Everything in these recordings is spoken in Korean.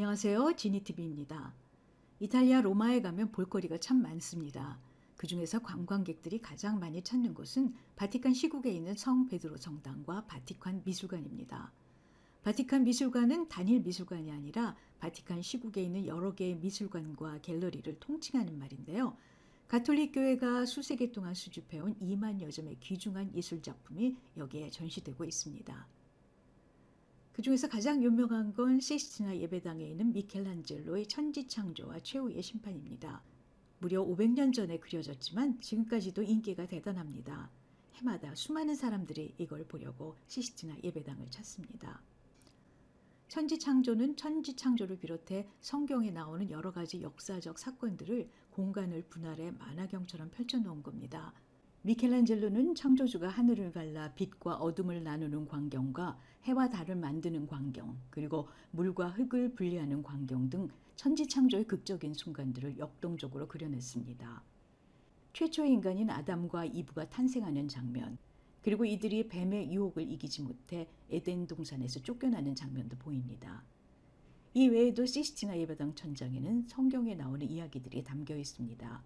안녕하세요. 지니TV입니다. 이탈리아 로마에 가면 볼거리가 참 많습니다. 그 중에서 관광객들이 가장 많이 찾는 곳은 바티칸 시국에 있는 성 베드로 성당과 바티칸 미술관입니다. 바티칸 미술관은 단일 미술관이 아니라 바티칸 시국에 있는 여러 개의 미술관과 갤러리를 통칭하는 말인데요. 가톨릭 교회가 수세기 동안 수집해온 2만여 점의 귀중한 예술 작품이 여기에 전시되고 있습니다. 그 중에서 가장 유명한 건 시스티나 예배당에 있는 미켈란젤로의 천지창조와 최후의 심판입니다. 무려 500년 전에 그려졌지만 지금까지도 인기가 대단합니다. 해마다 수많은 사람들이 이걸 보려고 시스티나 예배당을 찾습니다. 천지창조는 천지창조를 비롯해 성경에 나오는 여러 가지 역사적 사건들을 공간을 분할해 만화경처럼 펼쳐놓은 겁니다. 미켈란젤로는 창조주가 하늘을 갈라 빛과 어둠을 나누는 광경과 해와 달을 만드는 광경, 그리고 물과 흙을 분리하는 광경 등 천지 창조의 극적인 순간들을 역동적으로 그려냈습니다. 최초의 인간인 아담과 이브가 탄생하는 장면, 그리고 이들이 뱀의 유혹을 이기지 못해 에덴 동산에서 쫓겨나는 장면도 보입니다. 이 외에도 시스티나 예배당 천장에는 성경에 나오는 이야기들이 담겨 있습니다.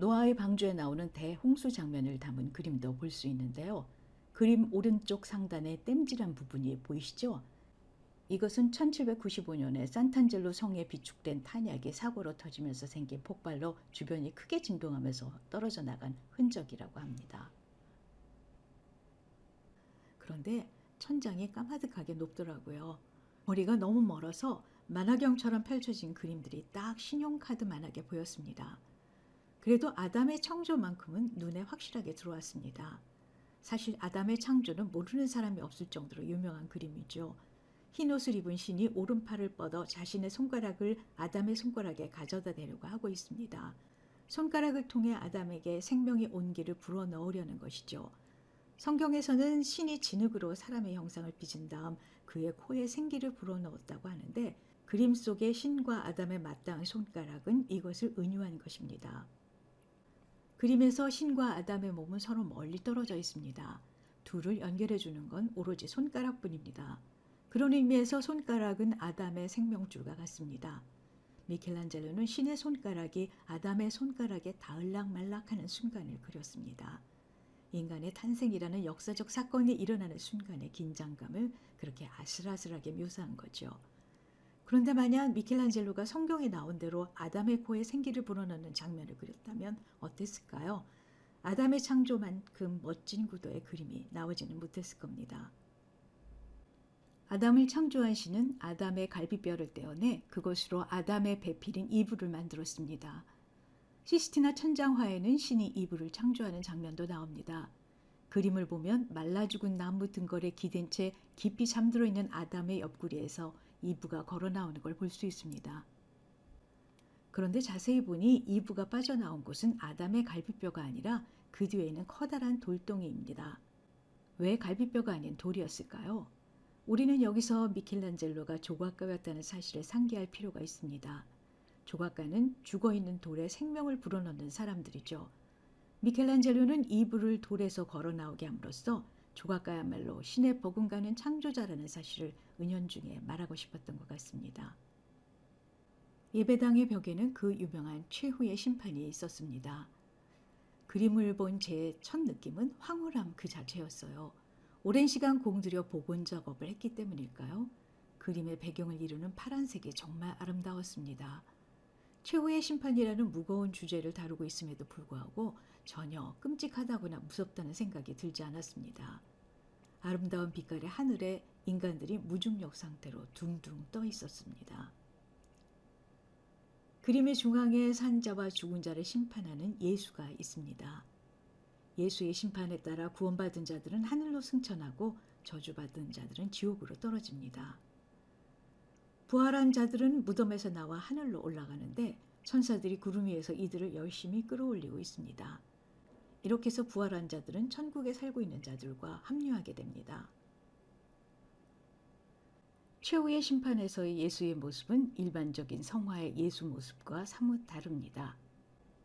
노아의 방주에 나오는 대홍수 장면을 담은 그림도 볼 수 있는데요. 그림 오른쪽 상단에 땜질한 부분이 보이시죠? 이것은 1795년에 산탄젤로 성에 비축된 탄약이 사고로 터지면서 생긴 폭발로 주변이 크게 진동하면서 떨어져 나간 흔적이라고 합니다. 그런데 천장이 까마득하게 높더라고요. 머리가 너무 멀어서 만화경처럼 펼쳐진 그림들이 딱 신용카드 만하게 보였습니다. 그래도 아담의 창조만큼은 눈에 확실하게 들어왔습니다. 사실 아담의 창조는 모르는 사람이 없을 정도로 유명한 그림이죠. 흰 옷을 입은 신이 오른팔을 뻗어 자신의 손가락을 아담의 손가락에 가져다 대려고 하고 있습니다. 손가락을 통해 아담에게 생명의 온기를 불어 넣으려는 것이죠. 성경에서는 신이 진흙으로 사람의 형상을 빚은 다음 그의 코에 생기를 불어 넣었다고 하는데 그림 속의 신과 아담의 마땅한 손가락은 이것을 은유한 것입니다. 그림에서 신과 아담의 몸은 서로 멀리 떨어져 있습니다. 둘을 연결해 주는 건 오로지 손가락뿐입니다. 그런 의미에서 손가락은 아담의 생명줄과 같습니다. 미켈란젤로는 신의 손가락이 아담의 손가락에 닿을락말락하는 순간을 그렸습니다. 인간의 탄생이라는 역사적 사건이 일어나는 순간의 긴장감을 그렇게 아슬아슬하게 묘사한 거죠. 그런데 만약 미켈란젤로가 성경에 나온 대로 아담의 코에 생기를 불어넣는 장면을 그렸다면 어땠을까요? 아담의 창조만큼 멋진 구도의 그림이 나오지는 못했을 겁니다. 아담을 창조한 신은 아담의 갈비뼈를 떼어내 그것으로 아담의 배필인 이불을 만들었습니다. 시스티나 천장화에는 신이 이불을 창조하는 장면도 나옵니다. 그림을 보면 말라 죽은 나무 등걸에 기댄 채 깊이 잠들어 있는 아담의 옆구리에서 이브가 걸어 나오는 걸 볼 수 있습니다. 그런데 자세히 보니 이브가 빠져나온 곳은 아담의 갈비뼈가 아니라 그 뒤에 있는 커다란 돌덩이입니다. 왜 갈비뼈가 아닌 돌이었을까요? 우리는 여기서 미켈란젤로가 조각가였다는 사실을 상기할 필요가 있습니다. 조각가는 죽어 있는 돌에 생명을 불어넣는 사람들이죠. 미켈란젤로는 이불을 돌에서 걸어 나오게 함으로써 조각가야말로 신의 버금가는 창조자라는 사실을 은연중에 말하고 싶었던 것 같습니다. 예배당의 벽에는 그 유명한 최후의 심판이 있었습니다. 그림을 본 제 첫 느낌은 황홀함 그 자체였어요. 오랜 시간 공들여 복원 작업을 했기 때문일까요? 그림의 배경을 이루는 파란색이 정말 아름다웠습니다. 최후의 심판이라는 무거운 주제를 다루고 있음에도 불구하고 전혀 끔찍하다거나 무섭다는 생각이 들지 않았습니다. 아름다운 빛깔의 하늘에 인간들이 무중력 상태로 둥둥 떠 있었습니다. 그림의 중앙에 산자와 죽은 자를 심판하는 예수가 있습니다. 예수의 심판에 따라 구원받은 자들은 하늘로 승천하고 저주받은 자들은 지옥으로 떨어집니다. 부활한 자들은 무덤에서 나와 하늘로 올라가는데 천사들이 구름 위에서 이들을 열심히 끌어올리고 있습니다. 이렇게 해서 부활한 자들은 천국에 살고 있는 자들과 합류하게 됩니다. 최후의 심판에서의 예수의 모습은 일반적인 성화의 예수 모습과 사뭇 다릅니다.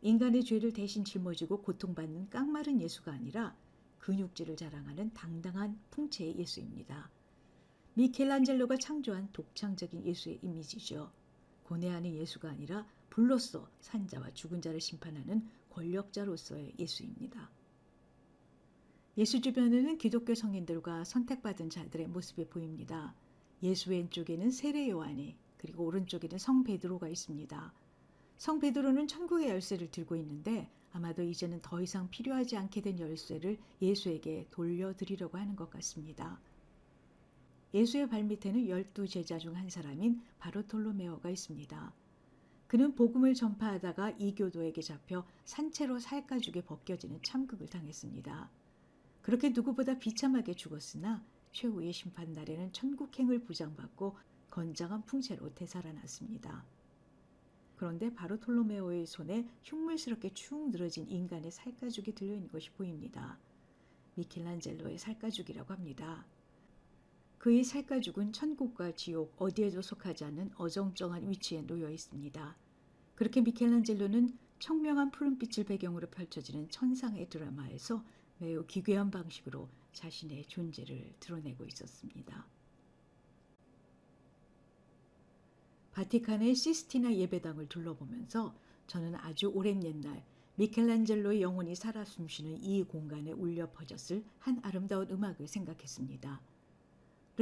인간의 죄를 대신 짊어지고 고통받는 깡마른 예수가 아니라 근육질을 자랑하는 당당한 풍채의 예수입니다. 미켈란젤로가 창조한 독창적인 예수의 이미지죠. 고뇌하는 예수가 아니라 불로써 산자와 죽은 자를 심판하는 권력자로서의 예수입니다. 예수 주변에는 기독교 성인들과 선택받은 자들의 모습이 보입니다. 예수 왼쪽에는 세례 요한이 그리고 오른쪽에는 성 베드로가 있습니다. 성 베드로는 천국의 열쇠를 들고 있는데 아마도 이제는 더 이상 필요하지 않게 된 열쇠를 예수에게 돌려드리려고 하는 것 같습니다. 예수의 발밑에는 열두 제자 중 한 사람인 바로톨로메오가 있습니다. 그는 복음을 전파하다가 이교도에게 잡혀 산채로 살가죽에 벗겨지는 참극을 당했습니다. 그렇게 누구보다 비참하게 죽었으나 최후의 심판 날에는 천국행을 부장받고 건장한 풍채로 되살아났습니다. 그런데 바로 톨로메오의 손에 흉물스럽게 축 늘어진 인간의 살가죽이 들려있는 것이 보입니다. 미켈란젤로의 살가죽이라고 합니다. 그의 살가죽은 천국과 지옥 어디에도 속하지 않은 어정쩡한 위치에 놓여 있습니다. 그렇게 미켈란젤로는 청명한 푸른빛을 배경으로 펼쳐지는 천상의 드라마에서 매우 기괴한 방식으로 자신의 존재를 드러내고 있었습니다. 바티칸의 시스티나 예배당을 둘러보면서 저는 아주 오랜 옛날 미켈란젤로의 영혼이 살아 숨쉬는 이 공간에 울려 퍼졌을 한 아름다운 음악을 생각했습니다.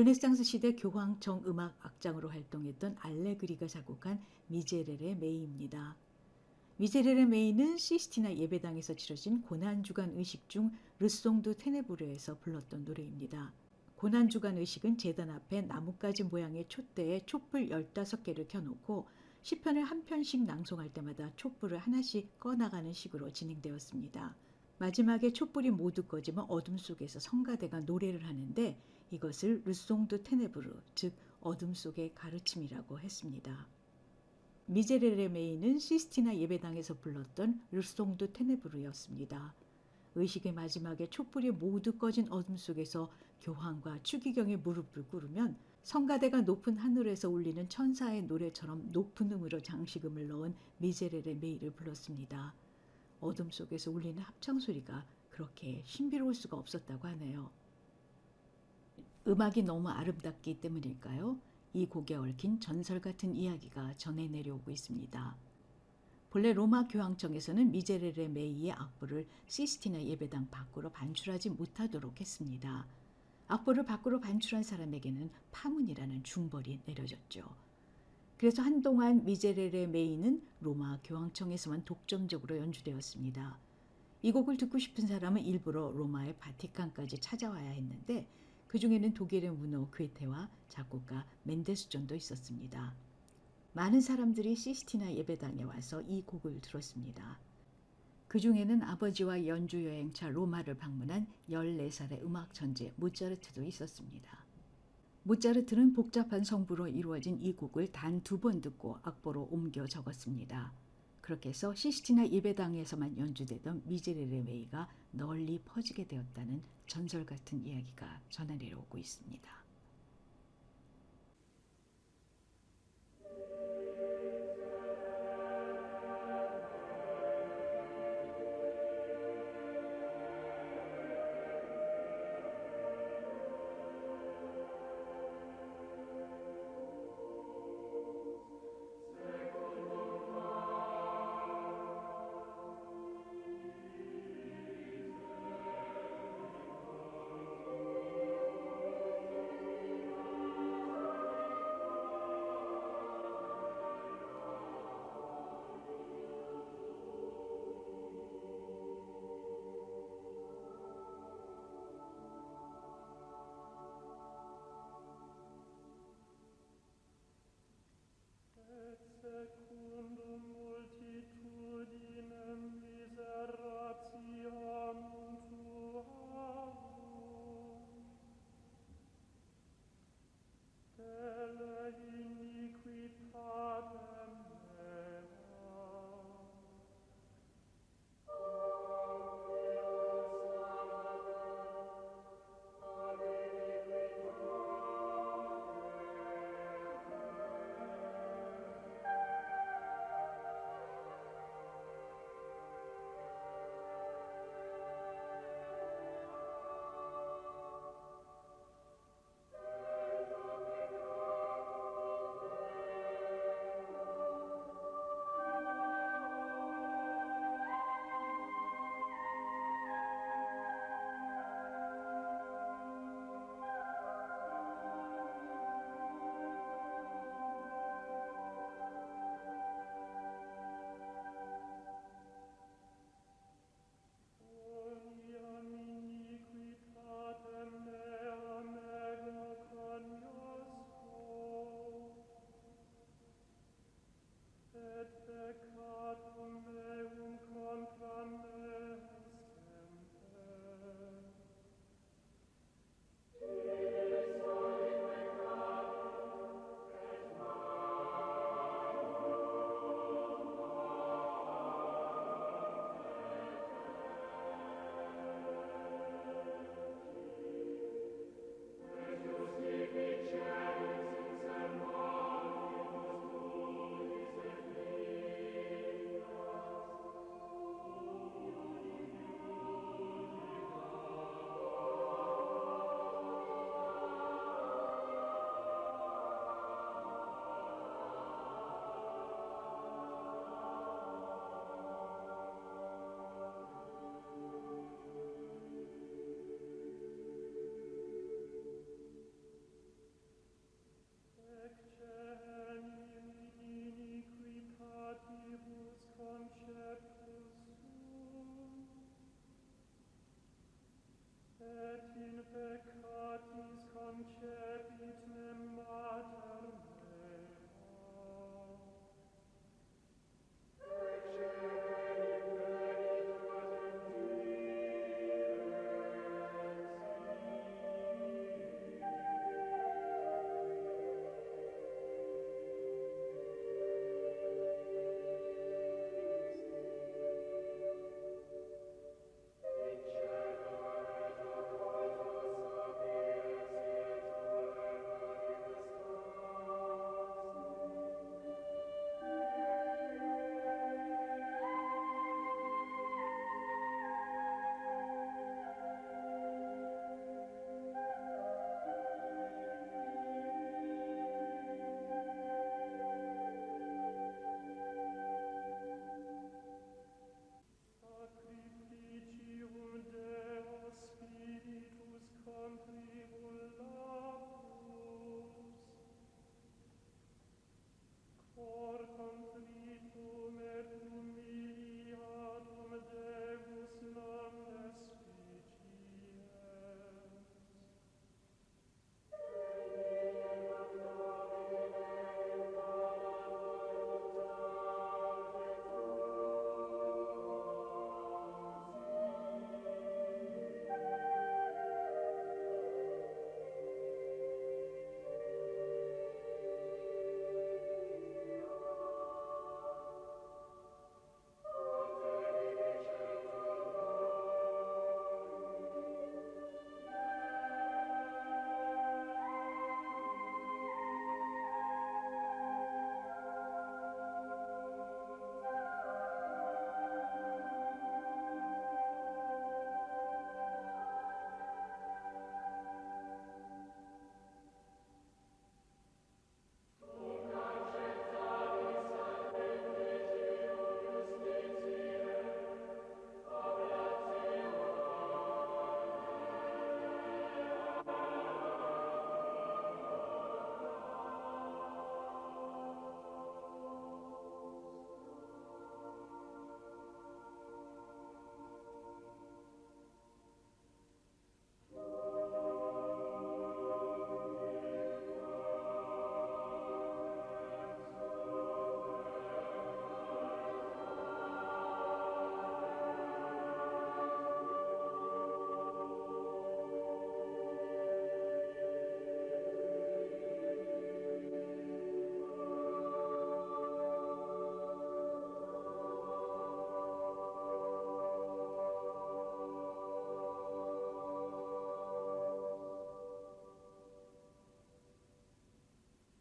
르네상스 시대 교황청 음악 악장으로 활동했던 알레그리가 작곡한 미제렐의 메이입니다. 미제렐의 메이는 시스티나 예배당에서 치러진 고난주간 의식 중 르송두 테네브르에서 불렀던 노래입니다. 고난주간 의식은 재단 앞에 나뭇가지 모양의 촛대에 촛불 15개를 켜놓고 시편을 한 편씩 낭송할 때마다 촛불을 하나씩 꺼나가는 식으로 진행되었습니다. 마지막에 촛불이 모두 꺼지면 어둠 속에서 성가대가 노래를 하는데 이것을 르송드 테네브르, 즉 어둠 속의 가르침이라고 했습니다. 미제레레 메이는 시스티나 예배당에서 불렀던 르송드 테네브르였습니다. 의식의 마지막에 촛불이 모두 꺼진 어둠 속에서 교황과 추기경의 무릎을 꿇으면 성가대가 높은 하늘에서 울리는 천사의 노래처럼 높은 음으로 장식음을 넣은 미제렐의 메이를 불렀습니다. 어둠 속에서 울리는 합창 소리가 그렇게 신비로울 수가 없었다고 하네요. 음악이 너무 아름답기 때문일까요? 이 곡에 얽힌 전설 같은 이야기가 전해 내려오고 있습니다. 본래 로마 교황청에서는 미제렐의 메이의 악보를 시스티나 예배당 밖으로 반출하지 못하도록 했습니다. 악보를 밖으로 반출한 사람에게는 파문이라는 중벌이 내려졌죠. 그래서 한동안 미제렐의 메이는 로마 교황청에서만 독점적으로 연주되었습니다. 이 곡을 듣고 싶은 사람은 일부러 로마의 바티칸까지 찾아와야 했는데 그 중에는 독일의 문호 괴테와 작곡가 멘데스존도 있었습니다. 많은 사람들이 시스티나 예배당에 와서 이 곡을 들었습니다. 그 중에는 아버지와 연주 여행차 로마를 방문한 14살의 음악 천재 모차르트도 있었습니다. 모차르트는 복잡한 성부로 이루어진 이 곡을 단 두 번 듣고 악보로 옮겨 적었습니다. 그렇게 해서 시스티나 예배당에서만 연주되던 미제레레 메이가 널리 퍼지게 되었다는 전설 같은 이야기가 전해 내려오고 있습니다. peccatis concepit